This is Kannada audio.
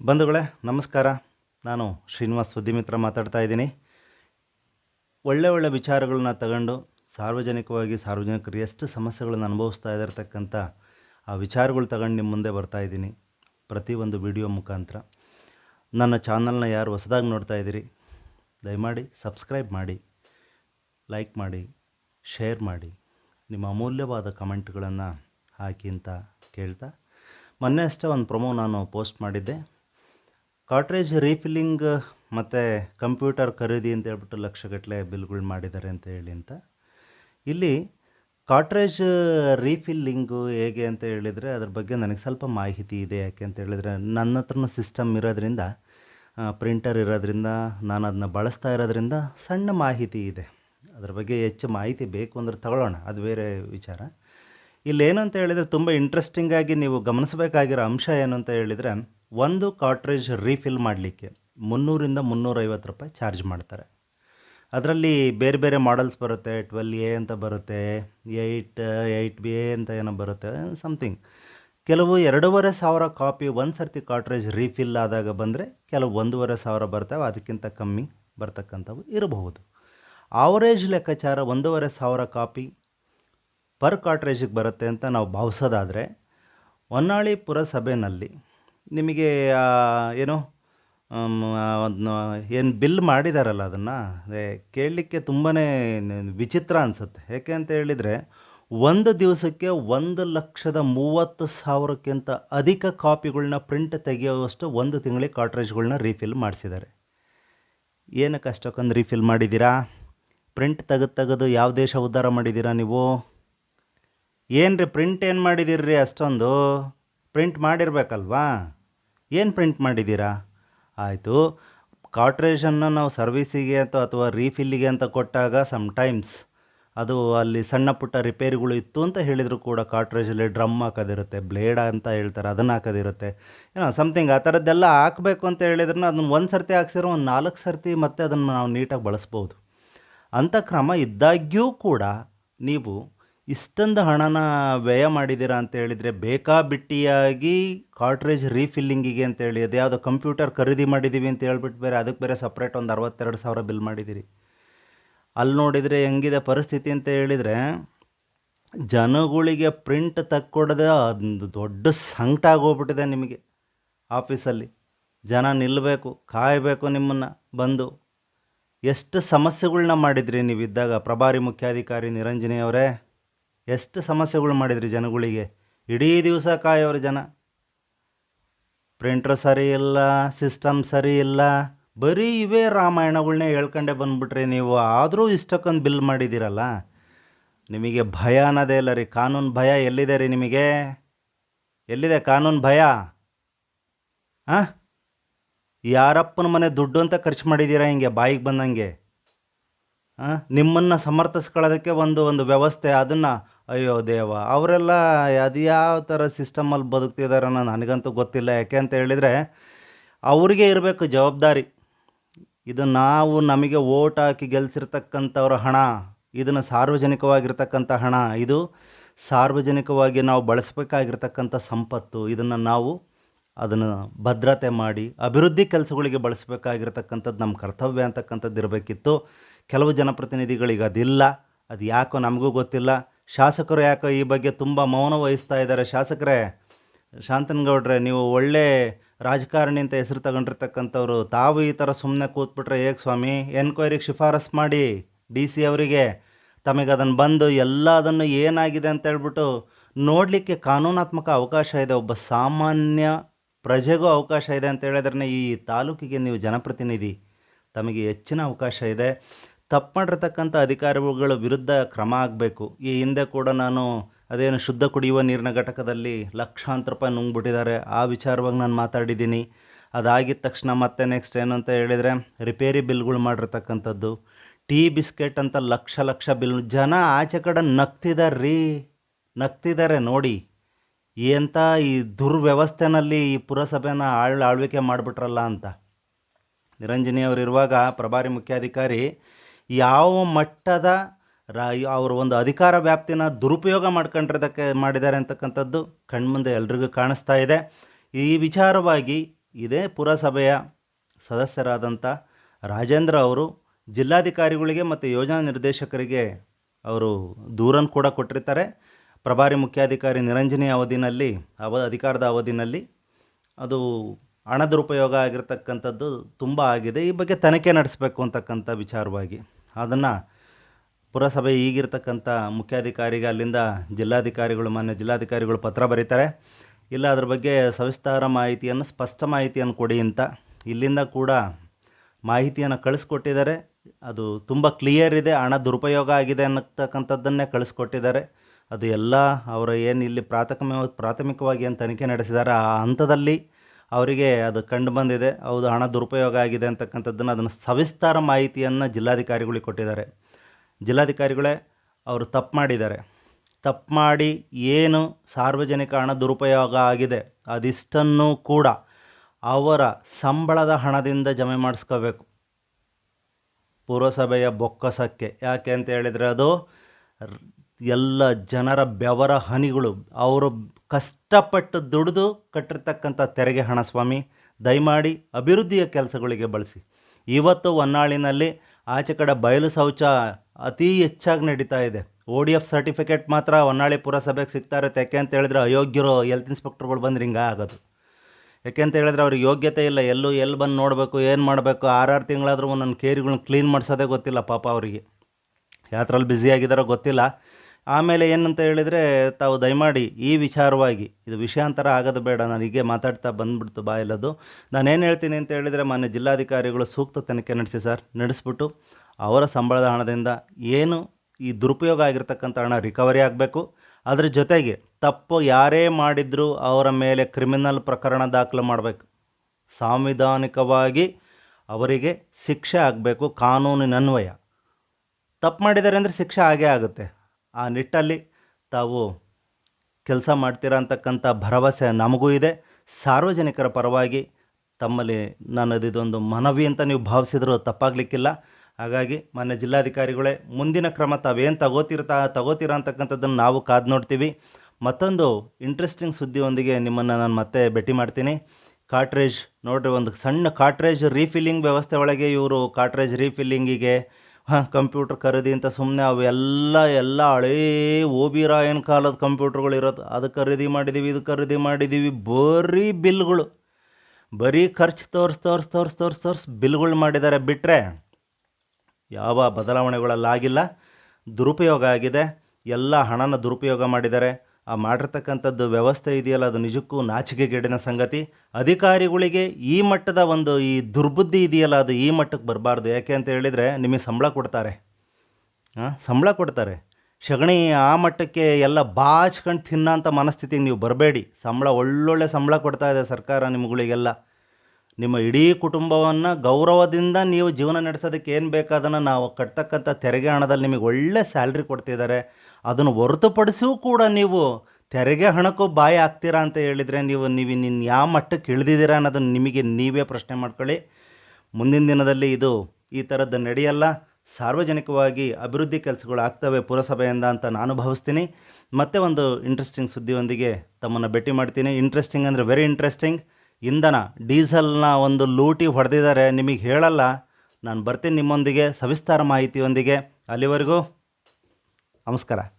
ಬಂಧುಗಳೇ, ನಮಸ್ಕಾರ. ನಾನು ಶ್ರೀನಿವಾಸ್ ಸುದ್ದಿಮಿತ್ರ ಮಾತಾಡ್ತಾ ಇದ್ದೀನಿ. ಒಳ್ಳೆ ಒಳ್ಳೆ ವಿಚಾರಗಳನ್ನ ತಗೊಂಡು ಸಾರ್ವಜನಿಕವಾಗಿ ಸಾರ್ವಜನಿಕರು ಎಷ್ಟು ಸಮಸ್ಯೆಗಳನ್ನು ಅನುಭವಿಸ್ತಾ ಇದ್ದಿರತಕ್ಕಂಥ ಆ ವಿಚಾರಗಳು ತಗೊಂಡು ನಿಮ್ಮ ಮುಂದೆ ಬರ್ತಾ ಇದ್ದೀನಿ ಪ್ರತಿಯೊಂದು ವಿಡಿಯೋ ಮುಖಾಂತರ. ನನ್ನ ಚಾನಲ್ನ ಯಾರು ಹೊಸದಾಗಿ ನೋಡ್ತಾ ಇದ್ದೀರಿ, ದಯಮಾಡಿ ಸಬ್ಸ್ಕ್ರೈಬ್ ಮಾಡಿ, ಲೈಕ್ ಮಾಡಿ, ಶೇರ್ ಮಾಡಿ. ನಿಮ್ಮ ಅಮೂಲ್ಯವಾದ ಕಮೆಂಟ್ಗಳನ್ನು ಹಾಕಿ ಅಂತ ಕೇಳ್ತಾ. ಮೊನ್ನೆ ಅಷ್ಟೇ ಒಂದು ಪ್ರೊಮೋ ನಾನು ಪೋಸ್ಟ್ ಮಾಡಿದ್ದೆ. ಕಾಟ್ರೇಜ್ ರೀಫಿಲ್ಲಿಂಗ್, ಮತ್ತು ಕಂಪ್ಯೂಟರ್ ಖರೀದಿ ಅಂತ ಹೇಳ್ಬಿಟ್ಟು ಲಕ್ಷಗಟ್ಟಲೆ ಬಿಲ್ಗಳು ಮಾಡಿದ್ದಾರೆ ಅಂತ ಹೇಳಿ ಅಂತ. ಇಲ್ಲಿ ಕಾಟ್ರೇಜ್ ರೀಫಿಲ್ಲಿಂಗು ಹೇಗೆ ಅಂತ ಹೇಳಿದರೆ ಅದ್ರ ಬಗ್ಗೆ ನನಗೆ ಸ್ವಲ್ಪ ಮಾಹಿತಿ ಇದೆ ಯಾಕೆ ಅಂತ ಹೇಳಿದರೆ, ನನ್ನ ಹತ್ರನೂ ಸಿಸ್ಟಮ್ ಇರೋದ್ರಿಂದ ಪ್ರಿಂಟರ್ ಇರೋದ್ರಿಂದ, ನಾನು ಅದನ್ನ ಬಳಸ್ತಾ ಇರೋದ್ರಿಂದ ಸಣ್ಣ ಮಾಹಿತಿ ಇದೆ. ಅದ್ರ ಬಗ್ಗೆ ಹೆಚ್ಚು ಮಾಹಿತಿ ಬೇಕು ಅಂದ್ರೆ ತಗೊಳ್ಳೋಣ, ಅದು ಬೇರೆ ವಿಚಾರ. ಇಲ್ಲೇನು ಅಂತ ಹೇಳಿದರೆ ತುಂಬ ಇಂಟ್ರೆಸ್ಟಿಂಗಾಗಿ ನೀವು ಗಮನಿಸಬೇಕಾಗಿರೋ ಅಂಶ ಏನು ಅಂತ ಹೇಳಿದರೆ ಒಂದು ಕಾಟ್ರೇಜ್ ರೀಫಿಲ್ ಮಾಡಲಿಕ್ಕೆ ಮುನ್ನೂರಿಂದ ಮುನ್ನೂರೈವತ್ತು ರೂಪಾಯಿ ಚಾರ್ಜ್ ಮಾಡ್ತಾರೆ. ಅದರಲ್ಲಿ ಬೇರೆ ಬೇರೆ ಮಾಡೆಲ್ಸ್ ಬರುತ್ತೆ ಟ್ವೆಲ್ ಎ ಅಂತ ಬರುತ್ತೆ ಏಯ್ಟ್ ಏಯ್ಟ್ ಬಿ ಎ ಅಂತ ಏನೋ ಬರುತ್ತೆ ಸಮಥಿಂಗ್ ಕೆಲವು ಎರಡೂವರೆ ಸಾವಿರ ಕಾಪಿ ಒಂದು ಸರ್ತಿ ಕಾಟ್ರೇಜ್ ರೀಫಿಲ್ ಆದಾಗ ಬಂದರೆ ಕೆಲವು ಒಂದೂವರೆ ಸಾವಿರ ಬರ್ತವೆ, ಅದಕ್ಕಿಂತ ಕಮ್ಮಿ ಬರ್ತಕ್ಕಂಥವು ಇರಬಹುದು. ಆವರೇಜ್ ಲೆಕ್ಕಾಚಾರ ಒಂದೂವರೆ ಸಾವಿರ ಕಾಪಿ ಪರ್ ಕಾಟ್ರೇಜಿಗೆ ಬರುತ್ತೆ ಅಂತ ನಾವು ಭಾವಿಸೋದಾದರೆ, ಹೊನ್ನಾಳಿ ಪುರಸಭೆಯಲ್ಲಿ ನಿಮಗೆ ಏನು ಅದನ್ನ ಏನು ಬಿಲ್ ಮಾಡಿದಾರಲ್ಲ ಅದನ್ನು? ಅದೇ ಕೇಳಲಿಕ್ಕೆ ತುಂಬಾ ವಿಚಿತ್ರ ಅನಿಸುತ್ತೆ. ಯಾಕೆ ಅಂತ ಹೇಳಿದರೆ, ಒಂದು ದಿವಸಕ್ಕೆ ಒಂದು ಲಕ್ಷದ ಮೂವತ್ತು ಸಾವಿರಕ್ಕಿಂತ ಅಧಿಕ ಕಾಪಿಗಳನ್ನ ಪ್ರಿಂಟ್ ತೆಗೆಯುವಷ್ಟು ಒಂದು ತಿಂಗಳಿಗೆ ಕಾಟ್ರೇಜ್ಗಳನ್ನ ರೀಫಿಲ್ ಮಾಡಿಸಿದ್ದಾರೆ. ಏನಕ್ಕೆ ಅಷ್ಟಕ್ಕೊಂದು ರೀಫಿಲ್ ಮಾಡಿದ್ದೀರಾ? ಪ್ರಿಂಟ್ ತೆಗೆದು ತೆಗೆದು ಯಾವ ದೇಶ ಉದ್ಧಾರ ಮಾಡಿದ್ದೀರಾ ನೀವು? ಏನು ರೀ ಪ್ರಿಂಟ್ ಏನು ಮಾಡಿದ್ದೀರಿ ಅಷ್ಟೊಂದು? ಪ್ರಿಂಟ್ ಮಾಡಿರ್ಬೇಕಲ್ವಾ? ಏನು ಪ್ರಿಂಟ್ ಮಾಡಿದ್ದೀರಾ ಆಯಿತು. ಕಾಟ್ರೇಷನ್ನ ನಾವು ಸರ್ವಿಸಿಗೆ ಅಥವಾ ಅಥವಾ ರೀಫಿಲ್ಲಿಗೆ ಅಂತ ಕೊಟ್ಟಾಗ ಸಮ್ಟೈಮ್ಸ್ ಅದು ಅಲ್ಲಿ ಸಣ್ಣ ಪುಟ್ಟ ರಿಪೇರಿಗಳು ಇತ್ತು ಅಂತ ಹೇಳಿದರೂ ಕೂಡ ಕಾಟ್ರೇಜಲ್ಲಿ ಡ್ರಮ್ ಹಾಕೋದಿರುತ್ತೆ ಬ್ಲೇಡ್ ಅಂತ ಹೇಳ್ತಾರೆ, ಅದನ್ನು ಹಾಕೋದಿರುತ್ತೆ. ಏನೋ ಸಮಥಿಂಗ್ ಆ ಥರದ್ದೆಲ್ಲ ಹಾಕಬೇಕು ಅಂತ ಹೇಳಿದ್ರೂ ಅದನ್ನು ಒಂದು ಸರ್ತಿ ಹಾಕ್ಸಿರೋ ಒಂದು ನಾಲ್ಕು ಸರ್ತಿ ಮತ್ತೆ ಅದನ್ನು ನಾವು ನೀಟಾಗಿ ಬಳಸ್ಬೋದು. ಅಂಥ ಕ್ರಮ ಇದ್ದಾಗ್ಯೂ ಕೂಡ ನೀವು ಇಷ್ಟೊಂದು ಹಣನ ವ್ಯಯ ಮಾಡಿದ್ದೀರಾ ಅಂತ ಹೇಳಿದರೆ ಬೇಕಾಬಿಟ್ಟಿಯಾಗಿ ಕಾಟ್ರೇಜ್ ರೀಫಿಲ್ಲಿಂಗಿಗೆ ಅಂತೇಳಿ ಅದ್ಯಾವುದೋ ಕಂಪ್ಯೂಟರ್ ಖರೀದಿ ಮಾಡಿದ್ದೀವಿ ಅಂತ ಹೇಳ್ಬಿಟ್ಟು ಬೇರೆ, ಅದಕ್ಕೆ ಬೇರೆ ಸಪ್ರೇಟ್ ಒಂದು ಅರವತ್ತೆರಡು ಸಾವಿರ ಬಿಲ್ ಮಾಡಿದ್ದೀರಿ. ಅಲ್ಲಿ ನೋಡಿದರೆ ಹೆಂಗಿದೆ ಪರಿಸ್ಥಿತಿ ಅಂತ ಹೇಳಿದರೆ, ಜನಗಳಿಗೆ ಪ್ರಿಂಟ್ ತಕ್ಕೊಡದೆ ಒಂದು ದೊಡ್ಡ ಸಂಕಟ ಆಗೋಗ್ಬಿಟ್ಟಿದೆ ನಿಮಗೆ ಆಫೀಸಲ್ಲಿ. ಜನ ನಿಲ್ಲಬೇಕು ಕಾಯಬೇಕು ನಿಮ್ಮನ್ನು ಬಂದು. ಎಷ್ಟು ಸಮಸ್ಯೆಗಳನ್ನ ಮಾಡಿದ್ರಿ ನೀವಿದ್ದಾಗ, ಪ್ರಭಾರಿ ಮುಖ್ಯಾಧಿಕಾರಿ ನಿರಂಜನಿ ಅವರೇ? ಎಷ್ಟು ಸಮಸ್ಯೆಗಳು ಮಾಡಿದ್ರಿ ಜನಗಳಿಗೆ? ಇಡೀ ದಿವಸ ಕಾಯೋರು ಜನ. ಪ್ರಿಂಟ್ರ್ ಸರಿ ಇಲ್ಲ ಸಿಸ್ಟಮ್ ಸರಿ ಇಲ್ಲ. ಬರೀ ಇವೇ ರಾಮಾಯಣಗಳನ್ನೇ ಹೇಳ್ಕೊಂಡೇ ಬಂದುಬಿಟ್ರಿ ನೀವು ಆದರೂ ಇಷ್ಟಕ್ಕೊಂದು ಬಿಲ್ ಮಾಡಿದ್ದೀರಲ್ಲ? ನಿಮಗೆ ಭಯ ಅನ್ನೋದೇ ಇಲ್ಲ ರೀ. ಕಾನೂನು ಭಯ ಎಲ್ಲಿದೆ ರೀ ನಿಮಗೆ? ಎಲ್ಲಿದೆ ಕಾನೂನು ಭಯ? ಹಾಂ ಯಾರಪ್ಪನ ಮನೆ ದುಡ್ಡು ಅಂತ ಖರ್ಚು ಮಾಡಿದ್ದೀರಾ ಹಿಂಗೆ ಬಾಯಿಗೆ ಬಂದಂಗೆ? ಹಾಂ ನಿಮ್ಮನ್ನು ಸಮರ್ಥಿಸ್ಕೊಳ್ಳೋದಕ್ಕೆ ಒಂದು ಒಂದು ವ್ಯವಸ್ಥೆ. ಅದನ್ನು ಅಯ್ಯೋ ದೇವ, ಅವರೆಲ್ಲ ಅದು ಯಾವ ಥರ ಸಿಸ್ಟಮಲ್ಲಿ ಬದುಕ್ತಿದಾರನ್ನೋ ನನಗಂತೂ ಗೊತ್ತಿಲ್ಲ. ಯಾಕೆ ಅಂತ ಹೇಳಿದರೆ, ಅವರಿಗೆ ಇರಬೇಕು ಜವಾಬ್ದಾರಿ. ಇದು ನಾವು ನಮಗೆ ಓಟ್ ಹಾಕಿ ಗೆಲ್ಸಿರ್ತಕ್ಕಂಥವ್ರ ಹಣ, ಇದನ್ನು ಸಾರ್ವಜನಿಕವಾಗಿರ್ತಕ್ಕಂಥ ಹಣ, ಇದು ಸಾರ್ವಜನಿಕವಾಗಿ ನಾವು ಬಳಸಬೇಕಾಗಿರ್ತಕ್ಕಂಥ ಸಂಪತ್ತು. ಇದನ್ನು ನಾವು ಅದನ್ನು ಭದ್ರತೆ ಮಾಡಿ, ಅಭಿವೃದ್ಧಿ ಕೆಲಸಗಳಿಗೆ ಬಳಸಬೇಕಾಗಿರ್ತಕ್ಕಂಥದ್ದು ನಮ್ಮ ಕರ್ತವ್ಯ ಅಂತಕ್ಕಂಥದ್ದು ಇರಬೇಕಿತ್ತು ಕೆಲವು ಜನಪ್ರತಿನಿಧಿಗಳಿಗೆ ಅದಿಲ್ಲ ಅದು ಯಾಕೋ ನಮಗೂ ಗೊತ್ತಿಲ್ಲ. ಶಾಸಕರು ಯಾಕೋ ಈ ಬಗ್ಗೆ ತುಂಬ ಮೌನ ವಹಿಸ್ತಾ ಇದ್ದಾರೆ. ಶಾಸಕರೇ, ಶಾಂತನಗೌಡ್ರೆ, ನೀವು ಒಳ್ಳೆ ರಾಜಕಾರಣಿ ಅಂತ ಹೆಸರು ತಗೊಂಡಿರ್ತಕ್ಕಂಥವ್ರು, ತಾವು ಈ ಥರ ಸುಮ್ಮನೆ ಕೂತ್ಬಿಟ್ರೆ ಹೇಗೆ ಸ್ವಾಮಿ? ಎನ್ಕ್ವೈರಿಗೆ ಶಿಫಾರಸ್ ಮಾಡಿ ಡಿ ಸಿ ಅವರಿಗೆ. ತಮಗೆ ಅದನ್ನು ಬಂದು ಎಲ್ಲ ಅದನ್ನು ಏನಾಗಿದೆ ಅಂತ ಹೇಳ್ಬಿಟ್ಟು ನೋಡಲಿಕ್ಕೆ ಕಾನೂನಾತ್ಮಕ ಅವಕಾಶ ಇದೆ. ಒಬ್ಬ ಸಾಮಾನ್ಯ ಪ್ರಜೆಗೂ ಅವಕಾಶ ಇದೆ ಅಂತ ಹೇಳಿದ್ರೆ ಈ ತಾಲೂಕಿಗೆ ನೀವು ಜನಪ್ರತಿನಿಧಿ. ತಮಗೆ ಹೆಚ್ಚಿನ ಅವಕಾಶ ಇದೆ. ತಪ್ಪು ಮಾಡಿರ್ತಕ್ಕಂಥ ಅಧಿಕಾರಿಗಳ ವಿರುದ್ಧ ಕ್ರಮ ಆಗಬೇಕು. ಈ ಹಿಂದೆ ಕೂಡ ನಾನು ಅದೇನು ಶುದ್ಧ ಕುಡಿಯುವ ನೀರಿನ ಘಟಕದಲ್ಲಿ ಲಕ್ಷಾಂತರ ರೂಪಾಯಿ ನುಂಗ್ಬಿಟ್ಟಿದ್ದಾರೆ. ಆ ವಿಚಾರವಾಗಿ ನಾನು ಮಾತಾಡಿದ್ದೀನಿ. ಅದಾಗಿದ ತಕ್ಷಣ ಮತ್ತೆ ನೆಕ್ಸ್ಟ್ ಏನು ಅಂತ ಹೇಳಿದರೆ ರಿಪೇರಿ ಬಿಲ್ಗಳು ಮಾಡಿರ್ತಕ್ಕಂಥದ್ದು. ಟೀ ಬಿಸ್ಕೆಟ್ ಅಂತ ಲಕ್ಷ ಲಕ್ಷ ಬಿಲ್. ಜನ ಆಚೆ ಕಡೆ ನಗ್ತಿದ್ದಾರೆ ರೀ ನಗ್ತಿದ್ದಾರೆ ನೋಡಿ. ಎಂಥ ಈ ದುರ್ವ್ಯವಸ್ಥೆನಲ್ಲಿ ಈ ಪುರಸಭೆನ ಆಳ್, ಆಳ್ವಿಕೆ ಮಾಡಿಬಿಟ್ರಲ್ಲ ಅಂತ. ನಿರಂಜನಿ ಅವರಿರುವಾಗ ಪ್ರಭಾರಿ ಮುಖ್ಯಾಧಿಕಾರಿ ಯಾವ ಮಟ್ಟದ ರಾ, ಅವ್ರ ಒಂದು ಅಧಿಕಾರ ವ್ಯಾಪ್ತಿನ ದುರುಪಯೋಗ ಮಾಡ್ಕೊಂಡಿರೋದಕ್ಕೆ ಮಾಡಿದ್ದಾರೆ ಅಂತಕ್ಕಂಥದ್ದು ಕಣ್ಮುಂದೆ ಎಲ್ರಿಗೂ ಕಾಣಿಸ್ತಾ ಇದೆ. ಈ ವಿಚಾರವಾಗಿ ಇದೇ ಪುರಸಭೆಯ ಸದಸ್ಯರಾದಂಥ ರಾಜೇಂದ್ರ ಅವರು ಜಿಲ್ಲಾಧಿಕಾರಿಗಳಿಗೆ ಮತ್ತು ಯೋಜನಾ ನಿರ್ದೇಶಕರಿಗೆ ಅವರು ದೂರನ್ನು ಕೂಡ ಕೊಟ್ಟಿರ್ತಾರೆ. ಪ್ರಭಾರಿ ಮುಖ್ಯಾಧಿಕಾರಿ ನಿರಂಜನಿ ಅವಧಿನಲ್ಲಿ ಅವ ಅಧಿಕಾರದ ಅವಧಿನಲ್ಲಿ ಅದು ಹಣ ದುರುಪಯೋಗ ಆಗಿರತಕ್ಕಂಥದ್ದು ತುಂಬ ಆಗಿದೆ. ಈ ಬಗ್ಗೆ ತನಿಖೆ ನಡೆಸಬೇಕು ಅಂತಕ್ಕಂಥ ವಿಚಾರವಾಗಿ. ಅದನ್ನು ಪುರಸಭೆ ಈಗಿರ್ತಕ್ಕಂಥ ಮುಖ್ಯಾಧಿಕಾರಿಗೆ ಅಲ್ಲಿಂದ ಜಿಲ್ಲಾಧಿಕಾರಿಗಳು, ಮಾನ್ಯ ಜಿಲ್ಲಾಧಿಕಾರಿಗಳು ಪತ್ರ ಬರೀತಾರೆ. ಇಲ್ಲ, ಅದ್ರ ಬಗ್ಗೆ ಸವಿಸ್ತಾರ ಮಾಹಿತಿಯನ್ನು, ಸ್ಪಷ್ಟ ಮಾಹಿತಿಯನ್ನು ಕೊಡಿ ಅಂತ ಇಲ್ಲಿಂದ ಕೂಡ ಮಾಹಿತಿಯನ್ನು ಕಳಿಸ್ಕೊಟ್ಟಿದ್ದಾರೆ. ಅದು ತುಂಬ ಕ್ಲಿಯರ್ ಇದೆ, ಹಣ ದುರುಪಯೋಗ ಆಗಿದೆ ಅನ್ನತಕ್ಕಂಥದ್ದನ್ನೇ ಕಳಿಸ್ಕೊಟ್ಟಿದ್ದಾರೆ. ಅದು ಎಲ್ಲ, ಅವರು ಏನು ಇಲ್ಲಿ ಪ್ರಾಥಮಿಕ ಪ್ರಾಥಮಿಕವಾಗಿ ಏನು ತನಿಖೆ ನಡೆಸಿದ್ದಾರೆ ಆ ಹಂತದಲ್ಲಿ ಅವರಿಗೆ ಅದು ಕಂಡು ಬಂದಿದೆ. ಹೌದು, ಹಣ ದುರುಪಯೋಗ ಆಗಿದೆ ಅಂತಕ್ಕಂಥದ್ದನ್ನು ಅದನ್ನು ಸವಿಸ್ತಾರ ಮಾಹಿತಿಯನ್ನು ಜಿಲ್ಲಾಧಿಕಾರಿಗಳಿಗೆ ಕೊಟ್ಟಿದ್ದಾರೆ. ಜಿಲ್ಲಾಧಿಕಾರಿಗಳೇ, ಅವರು ತಪ್ಪು ಮಾಡಿದ್ದಾರೆ. ತಪ್ಪು ಮಾಡಿ ಏನು ಸಾರ್ವಜನಿಕ ಹಣ ದುರುಪಯೋಗ ಆಗಿದೆ ಅದಿಷ್ಟನ್ನು ಕೂಡ ಅವರ ಸಂಬಳದ ಹಣದಿಂದ ಜಮೆ ಮಾಡಿಸ್ಕೋಬೇಕು. ಪುರಸಭೆಯ ಬೊಕ್ಕಸಕ್ಕೆ. ಯಾಕೆ ಅಂತ ಹೇಳಿದರೆ ಅದು ಎಲ್ಲ ಜನರ ಬೆವರ ಹನಿಗಳು. ಅವರು ಕಷ್ಟಪಟ್ಟು ದುಡಿದು ಕಟ್ಟಿರ್ತಕ್ಕಂಥ ತೆರಿಗೆ ಹಣ ಸ್ವಾಮಿ, ದಯಮಾಡಿ ಅಭಿವೃದ್ಧಿಯ ಕೆಲಸಗಳಿಗೆ ಬಳಸಿ. ಇವತ್ತು ಹೊನ್ನಾಳಿನಲ್ಲಿ ಆಚೆ ಕಡೆ ಬಯಲು ಶೌಚ ಅತಿ ಹೆಚ್ಚಾಗಿ ನಡೀತಾ ಇದೆ. ಒ ಡಿ ಎಫ್ ಸರ್ಟಿಫಿಕೇಟ್ ಮಾತ್ರ ಹೊನ್ನಾಳಿ ಪುರಸಭೆಗೆ ಸಿಗ್ತಾ ಇರುತ್ತೆ ಯಾಕೆ ಅಂತ ಹೇಳಿದ್ರೆ ಅಯೋಗ್ಯರು ಹೆಲ್ತ್ ಇನ್ಸ್ಪೆಕ್ಟರ್ಗಳು ಬಂದ್ರೆ ಹಿಂಗೆ ಆಗೋದು. ಯಾಕೆ ಅಂತ ಹೇಳಿದ್ರೆ ಅವ್ರಿಗೆ ಯೋಗ್ಯತೆ ಇಲ್ಲ. ಎಲ್ಲೂ ಎಲ್ಲಿ ಬಂದು ನೋಡಬೇಕು, ಏನು ಮಾಡಬೇಕು ಆರಾರು ತಿಂಗಳಾದರೂ ಒಂದೊಂದು ಕೇರಿಗಳನ್ನ ಕ್ಲೀನ್ ಮಾಡಿಸೋದೇ ಗೊತ್ತಿಲ್ಲ ಪಾಪ ಅವರಿಗೆ. ಯಾತ್ರಲ್ಲಿ ಬ್ಯುಸಿಯಾಗಿದ್ದಾರೋ ಗೊತ್ತಿಲ್ಲ. ಆಮೇಲೆ ಏನಂತ ಹೇಳಿದರೆ ತಾವು ದಯಮಾಡಿ ಈ ವಿಚಾರವಾಗಿ, ಇದು ವಿಷಯಾಂತರ ಆಗೋದು ಬೇಡ, ನಾನು ಹೀಗೆ ಮಾತಾಡ್ತಾ ಬಂದ್ಬಿಡ್ತು ಬಾಯಲ್ಲದು. ನಾನೇನು ಹೇಳ್ತೀನಿ ಅಂತ ಹೇಳಿದರೆ ಮಾನ್ಯ ಜಿಲ್ಲಾಧಿಕಾರಿಗಳು ಸೂಕ್ತ ತನಿಖೆ ನಡೆಸಿ ಸರ್, ನಡೆಸ್ಬಿಟ್ಟು ಅವರ ಸಂಬಳದ ಹಣದಿಂದ ಏನು ಈ ದುರುಪಯೋಗ ಆಗಿರ್ತಕ್ಕಂಥ ಹಣ ರಿಕವರಿ ಆಗಬೇಕು. ಅದರ ಜೊತೆಗೆ ತಪ್ಪು ಯಾರೇ ಮಾಡಿದರೂ ಅವರ ಮೇಲೆ ಕ್ರಿಮಿನಲ್ ಪ್ರಕರಣ ದಾಖಲು ಮಾಡಬೇಕು. ಸಾಂವಿಧಾನಿಕವಾಗಿ ಅವರಿಗೆ ಶಿಕ್ಷೆ ಆಗಬೇಕು, ಕಾನೂನಿನನ್ವಯ. ತಪ್ಪು ಮಾಡಿದ್ದಾರೆ ಅಂದರೆ ಶಿಕ್ಷೆ ಆಗೇ ಆಗುತ್ತೆ. ಆ ನಿಟ್ಟಲ್ಲಿ ತಾವು ಕೆಲಸ ಮಾಡ್ತೀರಾ ಅಂತಕ್ಕಂಥ ಭರವಸೆ ನಮಗೂ ಇದೆ. ಸಾರ್ವಜನಿಕರ ಪರವಾಗಿ ತಮ್ಮಲ್ಲಿ ನಾನು ಇದೊಂದು ಮನವಿ ಅಂತ ನೀವು ಭಾವಿಸಿದರೂ ತಪ್ಪಾಗಲಿಕ್ಕಿಲ್ಲ. ಹಾಗಾಗಿ ಮಾನ್ಯ ಜಿಲ್ಲಾಧಿಕಾರಿಗಳೇ, ಮುಂದಿನ ಕ್ರಮ ತಾವೇನು ತಗೋತಿರ್ತಾ, ತಗೋತೀರಾ ಅಂತಕ್ಕಂಥದ್ದನ್ನು ನಾವು ಕಾದು ನೋಡ್ತೀವಿ. ಮತ್ತೊಂದು ಇಂಟ್ರೆಸ್ಟಿಂಗ್ ಸುದ್ದಿಯೊಂದಿಗೆ ನಿಮ್ಮನ್ನು ನಾನು ಮತ್ತೆ ಭೇಟಿ ಮಾಡ್ತೀನಿ. ಕಾಟ್ರೇಜ್ ನೋಡಿರಿ, ಒಂದು ಸಣ್ಣ ಕಾಟ್ರೇಜ್ ರೀಫಿಲ್ಲಿಂಗ್ ವ್ಯವಸ್ಥೆ ಒಳಗೆ ಇವರು ಕಾಟ್ರೇಜ್ ರೀಫಿಲ್ಲಿಂಗಿಗೆ ಹಾಂ, ಕಂಪ್ಯೂಟ್ರ್ ಖರೀದಿ ಅಂತ ಸುಮ್ಮನೆ ಅವೆಲ್ಲ, ಎಲ್ಲ ಹಳೇ ಓ ಬಿ ರಾಯನ್ ಕಾಲದ ಕಂಪ್ಯೂಟ್ರ್ಗಳು ಇರೋದು, ಅದು ಖರೀದಿ ಮಾಡಿದ್ದೀವಿ ಇದು ಖರೀದಿ ಮಾಡಿದ್ದೀವಿ ಬರೀ ಬಿಲ್ಗಳು. ಬರೀ ಖರ್ಚು ತೋರಿಸ್, ತೋರ್ಸ್ ತೋರ್ಸ್ ತೋರ್ಸ್ ತೋರ್ಸ್ ಬಿಲ್ಗಳು ಮಾಡಿದ್ದಾರೆ ಬಿಟ್ಟರೆ ಯಾವ ಬದಲಾವಣೆಗಳಲ್ಲಾಗಿಲ್ಲ. ದುರುಪಯೋಗ ಆಗಿದೆ. ಎಲ್ಲ ಹಣನ ದುರುಪಯೋಗ ಮಾಡಿದ್ದಾರೆ ಆ ಮಾಡಿರ್ತಕ್ಕಂಥದ್ದು ವ್ಯವಸ್ಥೆ ಇದೆಯಲ್ಲ, ಅದು ನಿಜಕ್ಕೂ ನಾಚಿಕೆಗೇಡಿನ ಸಂಗತಿ. ಅಧಿಕಾರಿಗಳಿಗೆ ಈ ಮಟ್ಟದ ಒಂದು ಈ ದುರ್ಬುದ್ಧಿ ಇದೆಯಲ್ಲ, ಅದು ಈ ಮಟ್ಟಕ್ಕೆ ಬರಬಾರ್ದು. ಯಾಕೆ ಅಂತ ಹೇಳಿದರೆ ನಿಮಗೆ ಸಂಬಳ ಕೊಡ್ತಾರೆ. ಹಾಂ ಸಂಬಳ ಕೊಡ್ತಾರೆ. ಸಗಣಿ ಆ ಮಟ್ಟಕ್ಕೆ ಎಲ್ಲ ಬಾಚ್ಕೊಂಡು ತಿನ್ನೋಂಥ ಮನಸ್ಥಿತಿಗೆ ನೀವು ಬರಬೇಡಿ. ಸಂಬಳ, ಒಳ್ಳೊಳ್ಳೆ ಸಂಬಳ ಕೊಡ್ತಾ ಇದೆ ಸರ್ಕಾರ ನಿಮ್ಗಳಿಗೆಲ್ಲ. ನಿಮ್ಮ ಇಡೀ ಕುಟುಂಬವನ್ನು ಗೌರವದಿಂದ ನೀವು ಜೀವನ ನಡೆಸೋದಕ್ಕೆ ಏನು ಬೇಕಾದನ್ನು ನಾವು ಕಟ್ತಕ್ಕಂಥ ತೆರಿಗೆ ಹಣದಲ್ಲಿ ನಿಮಗೆ ಒಳ್ಳೆ ಸ್ಯಾಲ್ರಿ ಕೊಡ್ತಿದ್ದಾರೆ. ಅದನ್ನು ಹೊರತುಪಡಿಸಿಯೂ ಕೂಡ ನೀವು ತೆರಿಗೆ ಹಣಕ್ಕೂ ಬಾಯಿ ಆಗ್ತೀರಾ ಅಂತ ಹೇಳಿದರೆ ನೀವು ನೀವು ನಿನ್ನ ಯಾವ ಮಟ್ಟಕ್ಕೆ ಇಳಿದಿದ್ದೀರಾ ಅನ್ನೋದನ್ನು ನಿಮಗೆ ನೀವೇ ಪ್ರಶ್ನೆ ಮಾಡ್ಕೊಳ್ಳಿ. ಮುಂದಿನ ದಿನದಲ್ಲಿ ಇದು ಈ ಥರದ್ದು ನಡೆಯಲ್ಲ. ಸಾರ್ವಜನಿಕವಾಗಿ ಅಭಿವೃದ್ಧಿ ಕೆಲಸಗಳು ಆಗ್ತವೆ ಪುರಸಭೆಯಿಂದ ಅಂತ ನಾನು ಭಾವಿಸ್ತೀನಿ. ಮತ್ತೆ ಒಂದು ಇಂಟ್ರೆಸ್ಟಿಂಗ್ ಸುದ್ದಿಯೊಂದಿಗೆ ತಮ್ಮನ್ನು ಭೇಟಿ ಮಾಡ್ತೀನಿ. ಇಂಟ್ರೆಸ್ಟಿಂಗ್ ಅಂದರೆ ವೆರಿ ಇಂಟ್ರೆಸ್ಟಿಂಗ್ ಇಂಧನ, ಡೀಸೆಲ್ನ ಒಂದು ಲೂಟಿ ಹೊಡೆದಿದ್ದಾರೆ. ನಿಮಗೆ ಹೇಳಲ್ಲ. ನಾನು ಬರ್ತೀನಿ ನಿಮ್ಮೊಂದಿಗೆ. ಸವಿಸ್ತಾರ ಮಾಹಿತಿಯೊಂದಿಗೆ. ಅಲ್ಲಿವರೆಗೂ ನಮಸ್ಕಾರ.